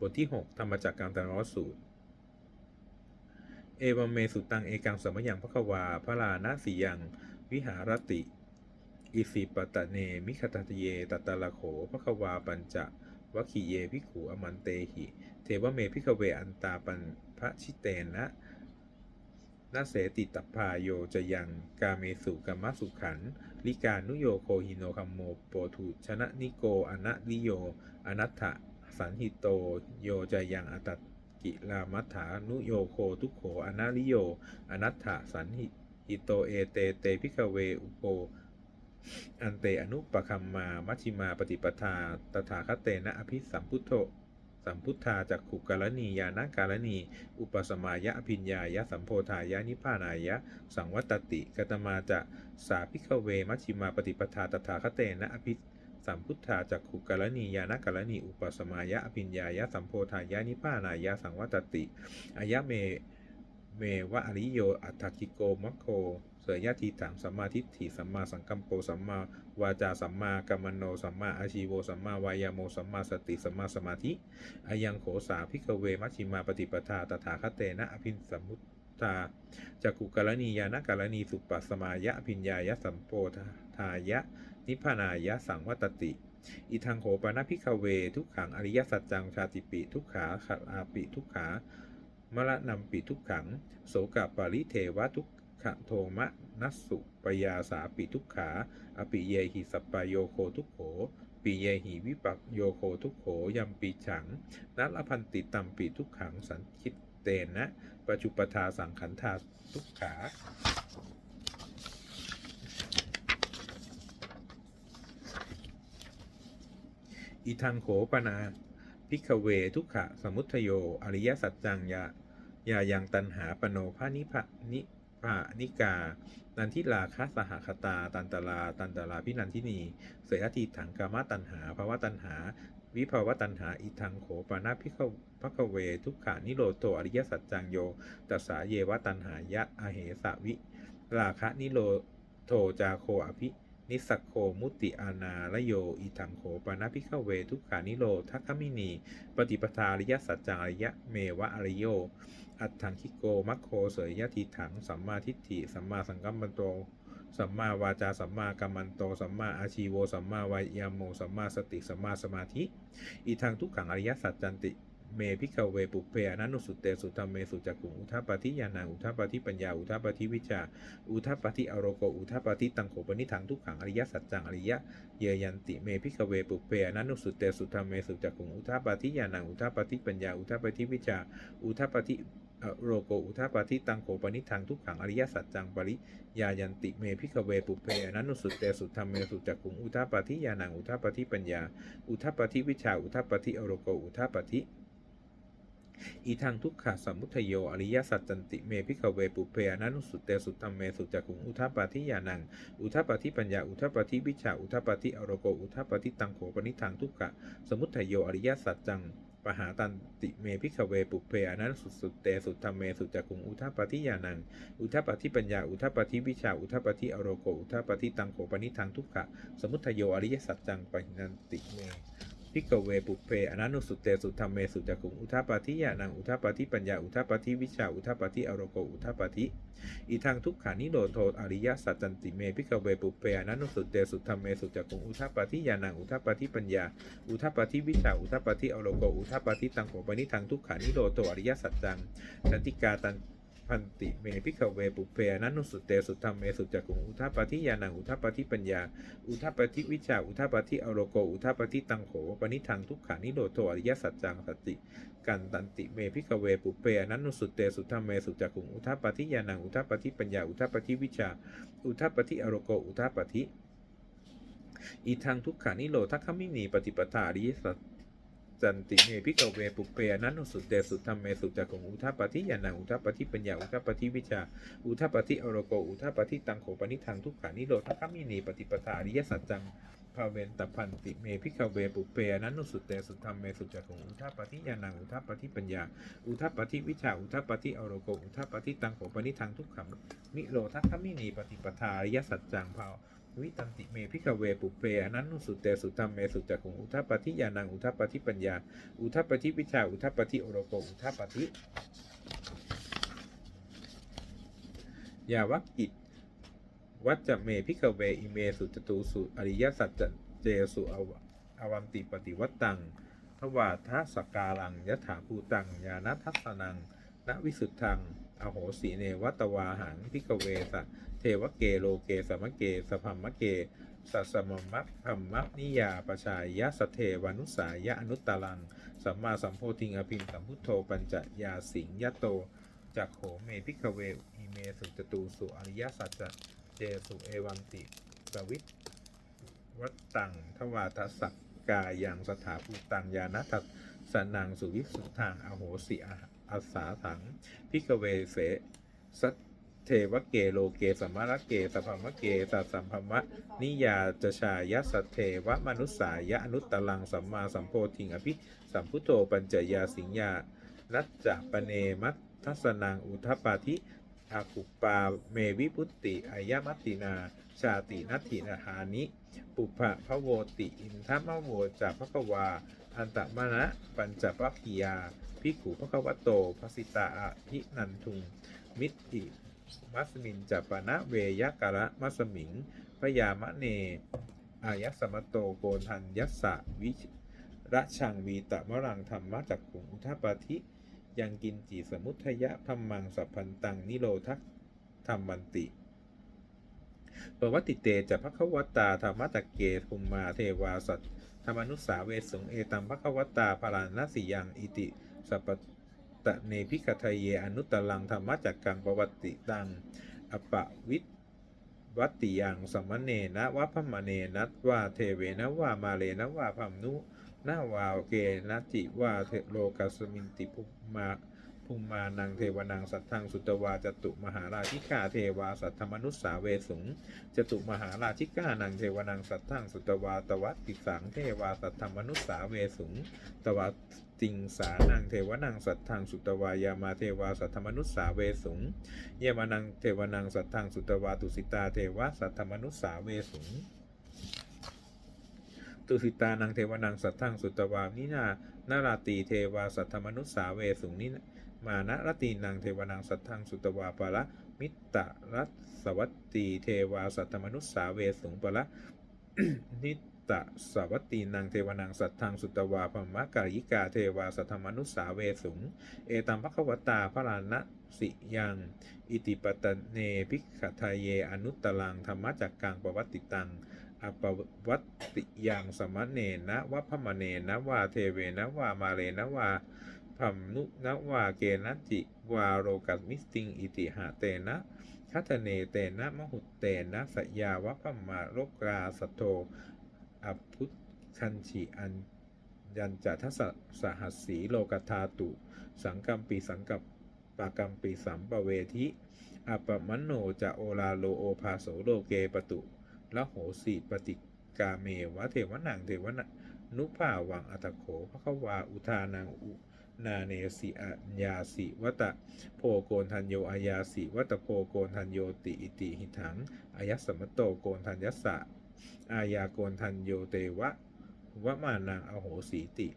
บทที่ 6ธรรมจักรการตรวสูตร เอวเมสุตังเอกังสมยังพระควาพระลานาสียัง วิหารติ อิสิปตะเน มิคตตเยตตะละโขพระควาปัญจะวคิเยพิขูอมันเตหิ เทวเมพิกเวอันตาปันพระชิเตนะนาเสติตพาโยจะยังกาเมสุกัมมสุขัน ลิกานุโยโคหิโนคัมโมโปทุชนะนิโกอนะลิโยอนัตถะ สันหิโตโยจะยังอตตกิลามัฏฐานุโยโคทุกโขอนาลิโย อนัตถะสันหิโตเอเตเตพิกเวอุโปอันเตอนุปคัมมามัชฌิมาปฏิปทา ตถาคตเตนะอภิสัมพุทโธสัมพุทธาจากขุกาลนียานากาลนีอุปสมายะอภิญญายะสัมโพธายะนิพานายะ สังวัตติกตมาจะสาพิกเวมัชฌิมาปฏิปทาตถาคตเตนะอภิ สัมพุทธาจากขุกาลนียานกาลนีอุปสมายะอภิญญายะสัมโพธายะนิพพานายะสังวัตติอายะเมเมวะอริโยอัตถกิโกมัคโค เสยยะทีถังสัมมาทิฏฐิสัมมาสังกัมโปสัมมาวาจาสัมมากัมมันโนสัมมาอาชีโวสัมมาวายาโมสัมมาสติสัมมาสมาธิอายังโขสาพิกเวมัชฌิมาปฏิปทาตถาคตเตนะอภินสัมมุต ตาจักุกาลนียานกาลนีสุปัสมายะอภิญญายะสัมโพธายะ นิพพานายะสังวัตติ อิทังโหปนะพิกเว ทุกขังอริยสัจจังชาติปิ ทุกขาขัดอาปิทุกขามรณำปิทุกขัง โสกปาริเทวะทุกขโทมะนัสสุปยาสาปิทุกขา อปิเยหิสัปปายโยโคทุกโขปิเยหิวิปักโยโคทุกโขยัมปีฉัง นัลพันติตัมปิทุกขังสันคิด เตนะปัจจุปทาสังขันธาทุกขาอิทังโขปนาพิกเวทุกขะสมุทโย อริยสัจจังยายายังตันหาปโนภานิพะนิภานิกา นันทิลาคาสหคตา ตันตลา ตันตลาพินันทินี เสยทีถังกามตันหาภาวะตันหา วิภาวตันหาอิทังโขปนาพิกพกเว ทุกขานิโรโตอริยสัจจังโยตัสสาเยวตันหายะอเหสวิ ราคะนิโรโทจาโคอภินิสักโคมุติอานาละโยอิทังโขปนาพิกเว ทุกขานิโรทัคมินี ปฏิปทาอริยสัจจังอริยะเมวะอริโย อัตถังคิโกมัคโคเสยยะทีถังสัมมาทิฏฐิสัมมาสังกัมมันโต สัมมาวาจาสัมมากัมมันโตสัมมาอาชีโวสัมมาวายามโมสัมมาสติสัมมาสมาธิ อีทางทุกขังอริยสัจจันติ เมพิกเวปุเพอนันุสุเตสุธรรมเมสุจักขุงอุทัปปิญาณังอุทัปปิปัญญาอุทัปปิวิชา อุทัปปิอโรโกอุทัปปิตังโขปนิทังทุกขังอริยสัจจังอริยะเยยันติเมพิกเวปุเพอนันุสุเตสุธรรมเมสุจักขุงอุทัปปิญาณังอุทัปปิปัญญาอุทัปปิวิชา อุทัปปิอโรโกอุทัปปิตังโขปนิทังทุกขังอริยสัจจังปริยายันติเมพิกเวปุเพอนันุสุเตสุธรรมเมสุจักขุงอุทัปปฏิญาณังอุทัปปิปัญญา อุทัปปิวิชา อุทัปปิอโรโกอุทัปปิ อีทางทุกขะสมุทโยอริยสัจจันติเมพิกเวปุเพอนันุสุเตสุตัมเมสุจักุงอุทัปปาทิยานัง อุทัปปาทิปัญญา อุทัปปาทิวิชา อุทัปปาทิอโรโก อุทัปปาทิตังโขปนิทางทุกขะสมุทโยอริยสัจจังปหาตันติเมพิกเวปุเพอนันสุสุเตสุตัมเมสุจักุงอุทัปปาทิยานัง อุทัปปาทิปัญญา อุทัปปาทิวิชา อุทัปปาทิอโรโก อุทัปปาทิตังโขปนิทางทุกขะ สมุทโยอริยสัจจังปหินันติเม พิกเวปุเพอนันุสุเตสุธรรมเมสุจักุงอุทัปปาทิยานังอุทัปปาทิปัญญาอุทัปปาทิวิชาอุทัปปาทิอโรโกอุทัปปาทิอีทางทุกขานิโรโทอริยสัจจันติเมพิกเวปุเพอนันุสุเตสุธรรมเมสุจักุงอุทัปปาทิยานังอุทัปปาทิปัญญาอุทัปปาทิวิชาอุทัปปาทิอโรโกอุทัปปาทิตังโขปนิทางทุกขานิโรโทอริยสัจจังสันติกาตัน พันติเมพิกเวปุเพอนันุสุเตสุธรรมเมสุจักุงอุทัปปาทิยานังอุทัปธิปัญญา อุทัปปฏิวิชา อุทัปปฏิอโรโก อุทัปปฏิตังโขปนิทังทุกขานิโรโทอริยสัจจังสติ กันตันติเมพิกเวปุเปอนันนุสุเตสุธรรมเมสุจักุงอุทัปปฏิญาณังอุทัปปฏิปัญญา อุทัปปฏิวิชา อุทัปปฏิอโรโก อุทัปปฏิอีทางทุกขานิโรธทัคขมินีปฏิปทาอริยสัจ จันติเมพิกเวปุเปอนันนุสุดเตสุดธรรมเมสุจักขุงอุทัปปฏิญาณังอุทัปปฏิปัญญาอุทัปปฏิวิชา อุทัปปฏิอโรโกอุทัปปฏิตังโขปนิทังทุกขานิโรธคามินีปฏิปทาอริยสัจจังภาเวนตพันติเมพิกเวปุเปอนันนุสุดเตสุดธรรมเมสุจักขุงอุทัปปฏิญาณังอุทัปปฏิปัญญา อุทัปปฏิวิชา อุทัปปฏิอโรโกอุทัปปฏิตังโขปนิทังทุกขังนิโรธคามินีปฏิปทาอริยสัจจังภา วิตันติเมพิกเวปุเพอนันนุสุเตสุธรรมเมสุจักขุงอุทัปปฏิญาณังอุทัปปฏิปัญญา อุทัปปฏิวิชาอุทัปปฏิโอโรโกอุทัปปฏิยาวักกิจวัจจะเมพิกเวอิเมสุจตูสุอริยสัจจะเจสุอวอวันติปฏิวัตตังทวาทัสกาลังยถาภูตังญาณทัสสนังนวิสุทธัง อโหสีเนวัตวาหังพิกเวสะเทวเกโลเกสมะเกสพัมมะเกสัสสมมะพัมมะนิยาปชายะสเทวานุสายะอนุตตรัง สัมมาสัมโพธิงอภินสัมพุทโธปัญจยาสิงยะโตจักโขเมพิกเวอีเมสุจตูสุอริยสัจเจสุเอวันติสวิตวัตตังทวาทสักกายังสถาภูตังยานัทัสสนังสุวิสุทธังอโหสิอาอา สาถังพิกเวเสสัตเทวเกโลเกสัมมาระเกสพมะเกสัสสัมภมะนิยาจชายสัตเทวมนุสสายะอนุตตลังสัมมาสัมโพธิงอภิสัมพุทโธปัญจยาสิงยานัจจะปเนมัตทัสนังอุทปปาธิ อาคุปาเมวิพุตติอายมัตตินาชาตินัตถินาหานิ ปุพะพะโวติ อินทมะโวจะพะกวา อันตมนะปัญจปัคคียาภิขุพะคะวโตภสิตาอะภินันทุง มิตติมัสมินจัปปนะเวยกะระมัสมิงพยามะเน อายัสสมโตโกทันยัสสะวิระชังวีตะมะรังธรรมะจักขุงอุทปาธิ ยังกินจีสมุทยะพัมมังสัพพันตังนิโรทักธรรมันติปวัติเตจะพระควตาธรรมจักเกภุมมาเทวาสัตธรรมนุสาเวสุงเอตัมพระควตาพารานสิยังอิติสัพปตะเนพิกทะเยอนุตตลังธรรมจักกังปวัติตังอปะวิวัตติยังสมณเนนะวะพมเนนัตวาเทเวนะวามาเลนะวาพัมนุนาวาเกนะจิวาเทโลกัสมินติภุ มาภูมานังเทวนังสัทธังสุตวาจตุมหาราชิกาเทวาสัทธมนุสสาเวสุงจตุมหาราชิกานังเทวนังสัทธังสุตวาตวัตติสังเทวาสัทธมนุสสาเวสุงตวัตติงสานังเทวนังสัทธังสุตวายามาเทวาสัทธมนุสสาเวสุงเยมานังเทวนังสัทธังสุตวาตุสิตาเทวะสัทธมนุสสาเวสุง ตุสิตานังเทวนังสัทธังสุตวานินานาราตีเทวาสัทธมนุสสาเวสุงนิมานะรตีนังเทวนังสัทธังสุตวาปะละมิตตะรัสสวัตตีเทวาสัทธมนุสสาเวสุงปะละนิตะสวัตตีนังเทวนังสัทธังสุตวาพมะกายิกาเทวาสัทธมนุสสาเวสุง เอตัมภควตาพระลานะสิยัง อิติปตเนภิกขทายเยอนุตตลังธรรมจักกังปวัตติตัง อปวัตติยังสมณเนนะวะพมเนนะวาเทเวนะวามาเลนะวาพัมนุนะวาเกนะจิวาโรกัสมิสติงอิติหาเตนะคัตเนเตนะมหุตเตนะสยาวะพมมาโรกาสโทอพุทคันชิอันยันจัทสสหัสสีโลกธาตุ สังกัมปีสังกับปากรรมปีสัมปเวทิอปมโนจะโอลาโลโอภาโสโลเกปตุ ละโหสีปฏิกาเมวะเทวนังเทวนะนุภาวังอัตโขภควาอุทานังอุนาเนสิอัญญาสิวัตะโพโกนทันโยอายาสิวัตโพโกนทันโยติอิติหิถังอายัสสมโตโกนทันยัสสะอายาโกนทันโยเตวะวะมานังอโหสีติ